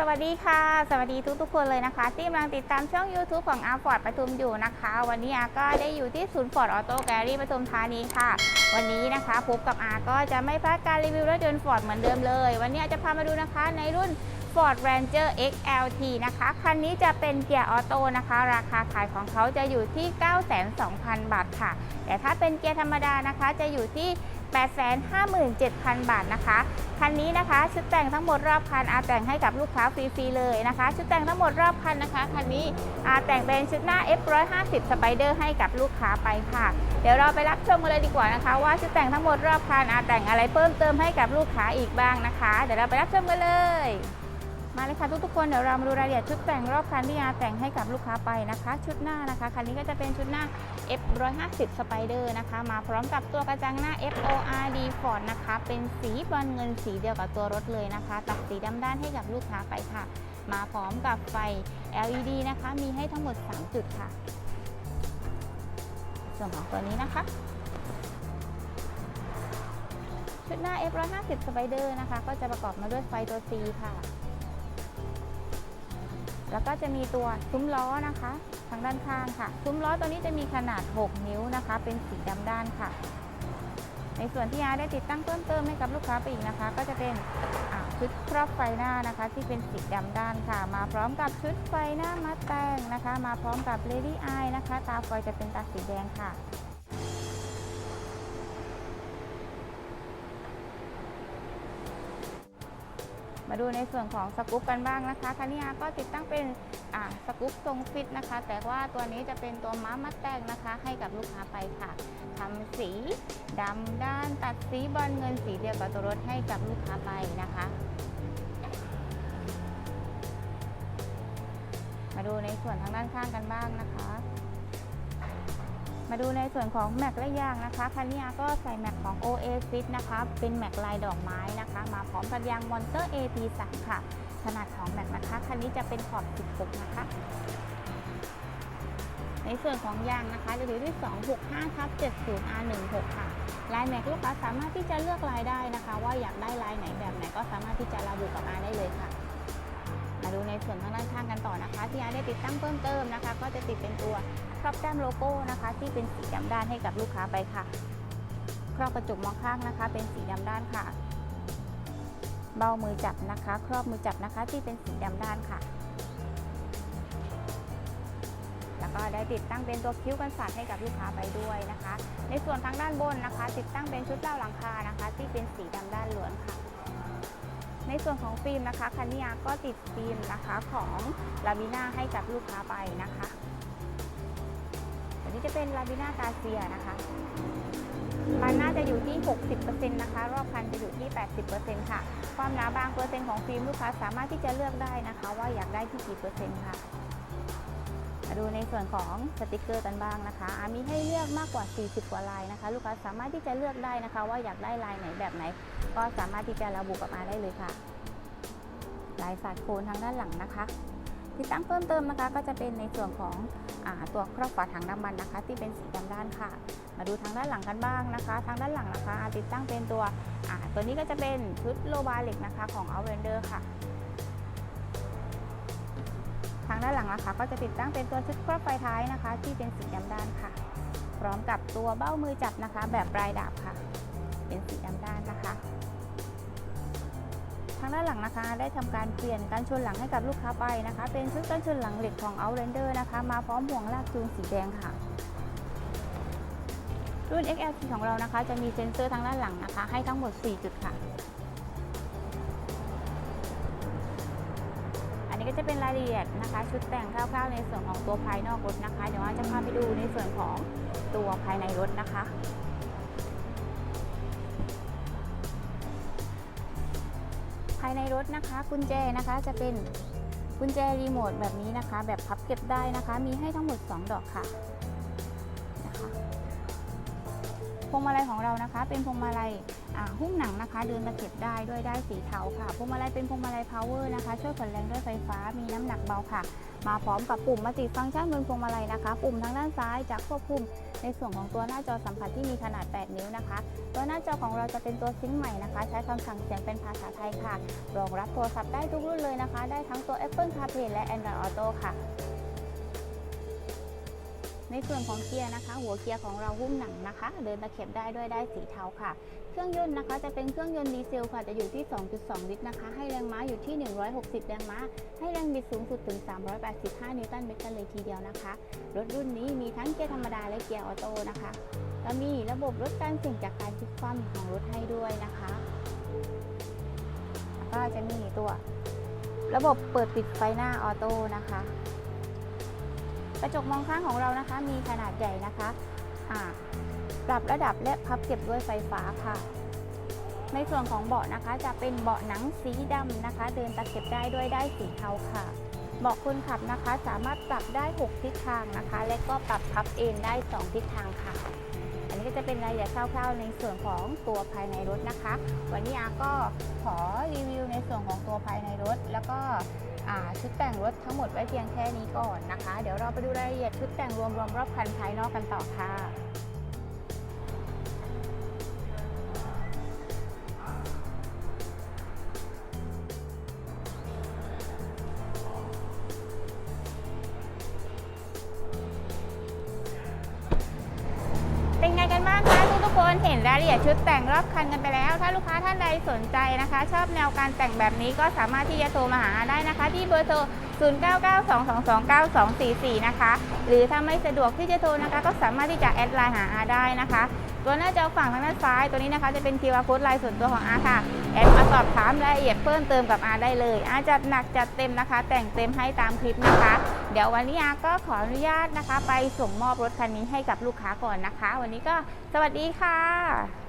สวัสดีค่ะ สวัสดีทุกทุกๆคนเลยนะคะ ที่กำลังติดตามช่อง YouTube ของอาฟอร์ดปทุมอยู่นะคะ วันนี้อาก็ได้อยู่ที่ศูนย์ฟอร์ดออโต้แกลลี่ปทุมธานีค่ะ วันนี้นะคะพบกับอาก็จะไม่พลาดการรีวิวรถยนต์ฟอร์ดเหมือนเดิมเลย วันนี้อาจะพามาดูนะคะในรุ่น Ford Ranger XLT นะคะ คันนี้จะเป็นเกียร์ออโต้นะคะ ราคาขายของเขาจะอยู่ที่9,200,000 บาทค่ะ แต่ถ้าเป็นเกียร์ธรรมดานะคะจะอยู่ที่ 857,000 บาทนะคะ คันนี้นะคะชุดแต่งทั้งหมดรอบคันอาแต่งให้กับลูกค้าฟรีๆเลยนะคะ ชุดแต่งทั้งหมดรอบคันนะคะ คันนี้อาแต่งเป็นชุดหน้า F150 Spider ให้กับลูกค้าไปค่ะ เดี๋ยวเราไปรับชมกันเลยดีกว่านะคะ ว่าชุดแต่งทั้งหมดรอบคันอาแต่งอะไรเพิ่มเติมให้กับลูกค้าอีกบ้างนะคะ เดี๋ยวเราไปรับชมกันเลย มาเลยค่ะทุกๆคนเดี๋ยวเรามาดูรายละเอียดชุดแต่งรอบคันที่อาแต่งให้กับลูกค้าไปนะคะ ชุดหน้านะคะคันนี้ก็จะเป็นชุดหน้า F150 Spider นะคะ มาพร้อมกับตัวกระจังหน้า FORD Ford นะคะ เป็นสีบอนเงินสีเดียวกับตัวรถเลยนะคะ ตัดสีดำด้านให้กับลูกค้าไปค่ะ มาพร้อมกับไฟ LED นะคะ มีให้ทั้งหมด 3 จุดค่ะ ส่วนของตัวนี้นะคะชุดหน้า F150 Spider นะคะ ก็จะประกอบมาด้วยไฟตัว C ค่ะ แล้วก็จะมีตัวซุ้มล้อนะคะ ทางด้านข้างค่ะ ซุ้มล้อตัวนี้จะมีขนาด 6 นิ้วนะคะ เป็นสีดำด้านค่ะ ในส่วนที่อาได้ติดตั้งเพิ่มเติมให้กับลูกค้าไปอีกนะคะ ก็จะเป็นชุดครอบไฟหน้านะคะ ที่เป็นสีดำด้านค่ะ มาพร้อมกับชุดไฟหน้ามัดแต่งนะคะ มาพร้อมกับ Lady Eye นะคะ ตาไฟจะเป็นตาสีแดงค่ะ มาดูในส่วนของสกู๊ปกันบ้างนะคะคันนี้ก็ติดตั้งเป็นสกู๊ปทรงฟิตนะคะ แต่ว่าตัวนี้จะเป็นตัวม้ามัดแต่งนะคะ ให้กับลูกค้าไปค่ะทำสีดำด้านตัดสีบอลเงินสีเดียวกับตัวรถให้กับลูกค้าไปนะคะ มาดูในส่วนทางด้านข้างกันบ้างนะคะ มาดูในส่วนของแม็กและยางนะคะคันนี้ก็ใส่แม็กของ Oasis นะคะ เป็นแม็กลายดอกไม้นะคะ มาพร้อมกับยาง Monster AP3 ค่ะ ขนาดของแม็กนะคะคันนี้จะเป็นขอบ 16 นะคะ ในส่วนของยางนะคะจะอยู่ที่265ทับ70 R16 ค่ะ ลายแม็กลูกค้าสามารถที่จะเลือกลายได้นะคะ ว่าอยากได้ลายไหนแบบไหนก็สามารถที่จะระบุกับอาได้เลยค่ะ ดูในส่วนทางด้านข้างกันต่อนะคะ ที่อาได้ติดตั้งเพิ่มเติมนะคะ ก็จะติดเป็นตัวครอบแก้มโลโก้นะคะ ที่เป็นสีดำด้านให้กับลูกค้าไปค่ะ ครอบกระจกมองข้างนะคะ เป็นสีดำด้านค่ะ เบามือจับนะคะ ครอบมือจับนะคะ ที่เป็นสีดำด้านค่ะ แล้วก็ได้ติดตั้งเป็นตัวคิ้วกันสาดให้กับลูกค้าไปด้วยนะคะ ในส่วนทางด้านบนนะคะ ติดตั้งเป็นชุดเต้าหลังคานะคะ ที่เป็นสีดำด้านล้วนค่ะ ในส่วนของฟิล์มนะคะคันนี้ก็ติดฟิล์มนะคะของลาบิน่าให้กับลูกค้าไปนะคะตัวนี้จะเป็นลาบิน่ากาเซียนะคะคันหน้าจะอยู่ที่ 60%นะคะรอบคันจะอยู่ที่ 80%ค่ะ ความหนาบางเปอร์เซ็นต์ของฟิล์มลูกค้าสามารถที่จะเลือกได้นะคะ ว่าอยากได้ที่กี่เปอร์เซ็นต์ค่ะ ดูในส่วนของสติกเกอร์กันบ้างนะคะมีให้เลือกมากกว่า 40 กว่าลายนะคะ ลูกค้าสามารถที่จะเลือกได้นะคะ ว่าอยากได้ลายไหนแบบไหน ก็สามารถที่จะระบุกับมาได้เลยค่ะ ลายสาดโคนทางด้านหลังนะคะติดตั้งเพิ่มเติมนะคะ ก็จะเป็นในส่วนของอตัวครอบฝาถังน้ำมันนะคะ ที่เป็นสีดำด้านค่ะ มาดูทางด้านหลังกันบ้างนะคะ ทางด้านหลังนะคะ ติดตั้งเป็นตัวตัวนี้ก็จะเป็นชุดโลบาเล็กนะคะของ Outlander ค่ะางด้านหลังนะคะ ก็จะติดตั้งเป็นตัวชุดครอบไฟท้ายนะคะ ที่เป็นสีดำด้านค่ะ พร้อมกับตัวเบ้ามือจับนะคะ แบบปลายดาบค่ะ เป็นสีดำด้านนะคะ ทางด้านหลังนะคะ ได้ทำการเปลี่ยนกันชนหลังให้กับลูกค้าไปนะคะ เป็นชุดกันชนหลังเหล็กของ Outlander นะคะ มาพร้อมห่วงลากจูงสีแดงค่ะรุ่น XLT ของเรานะคะ จะมีเซ็นเซอร์ทางด้านหลังนะคะ ให้ทั้งหมด 4 จุดค่ะ จะเป็นรายละเอียดนะคะ ชุดแต่งคร่าวๆในส่วนของตัวภายนอกรถนะคะ เดี๋ยวว่าจะพาไปดูในส่วนของตัวภายในรถนะคะภายในรถนะคะกุญแจนะคะจะเป็นกุญแจรีโมทแบบนี้นะคะ แบบพับเก็บได้นะคะ มีให้ทั้งหมด 2 ดอกค่ะนะคะ พวงมาลัยของเรานะคะ เป็นพวงมาลัยหุ้มหนังนะคะ เดินตะเก็บได้ด้วยได้สีเทาค่ะพวงมาลัยเป็นพวงมาลัย power นะคะ ช่วยผ่อนแรงด้วยไฟฟ้ามีน้ำหนักเบาค่ะ มาพร้อมกับปุ่มมัลติฟังก์ชันบนพวงมาลัยนะคะ ปุ่มทางด้านซ้ายจะควบคุมในส่วนของตัวหน้าจอสัมผัสที่มีขนาด 8 นิ้วนะคะ ตัวหน้าจอของเราจะเป็นตัวซิงค์ใหม่นะคะ ใช้คำสั่งเสียงเป็นภาษาไทยค่ะ รองรับโทรศัพท์ได้ทุกรุ่นเลยนะคะ ได้ทั้งตัว Apple CarPlay และ Android Auto ค่ะ ในส่วนของเกียร์นะคะ หัวเกียร์ของเราหุ้มหนังนะคะ เดินตะเข็บได้ด้วยได้สีเทาค่ะ เครื่องยนต์นะคะจะเป็นเครื่องยนต์ดีเซลค่ะจะอยู่ที่ 2.2 ลิตรนะคะ ให้แรงม้าอยู่ที่ 160 แรงม้า ให้แรงบิดสูงสุดถึง 385 นิวตันเมตรกันเลยทีเดียวนะคะ รถรุ่นนี้มีทั้งเกียร์ธรรมดาและเกียร์ออโต้นะคะแล้วมีระบบลดการเสี่ยงจากการพลิกคว่ำของรถให้ด้วยนะคะแล้วก็จะมีตัว ระบบเปิดปิดไฟหน้าออโต้นะคะ กระจกมองข้างของเรานะคะ มีขนาดใหญ่นะคะปรับระดับและพับเก็บด้วยไฟฟ้าค่ะ ในส่วนของเบาะนะคะ จะเป็นเบาะหนังสีดำนะคะ เดินตะเข็บได้ด้วยได้สีเทาค่ะเบาะคนขับนะคะสามารถปรับได้ 6 ทิศทางนะคะ และก็ปรับพับเอนได้ 2 ทิศทางค่ะ อันนี้ก็จะเป็นรายละเอียดคร่าวๆในส่วนของตัวภายในรถนะคะ วันนี้อาก็ขอรีวิวในส่วนของตัวภายในรถ แล้วก็ ชุดแต่งรถทั้งหมดไว้เพียงแค่นี้ก่อนนะคะ เดี๋ยวเราไปดูรายละเอียดชุดแต่งรวมรวมรอบคันภายนอกกันต่อค่ะ นเห็นรายละเอียดชุดแต่งรอบคันกันไปแล้ว ถ้าลูกค้าท่านใดสนใจนะคะ ชอบแนวการแต่งแบบนี้ก็สามารถที่จะโทรมาหาได้นะคะ ที่เบอร์โทร 0992229244 นะคะ หรือถ้าไม่สะดวกที่จะโทรนะคะ ก็สามารถที่จะแอดไลน์หาอาได้นะคะ ตัวหน้าจอฝั่งทางด้านซ้ายตัวนี้นะคะจะเป็น QR code ไลน์ส่วนตัวของอาค่ะ แอดมาสอบถามรายละเอียดเพิ่มเติมกับอาได้เลยอาจัดหนักจัดเต็มนะคะ แต่งเต็มให้ตามคลิปนะคะ เดี๋ยววันนี้อาก็ขออนุญาตนะคะ ไปส่งมอบรถคันนี้ให้กับลูกค้าก่อนนะคะ วันนี้ก็สวัสดีค่ะ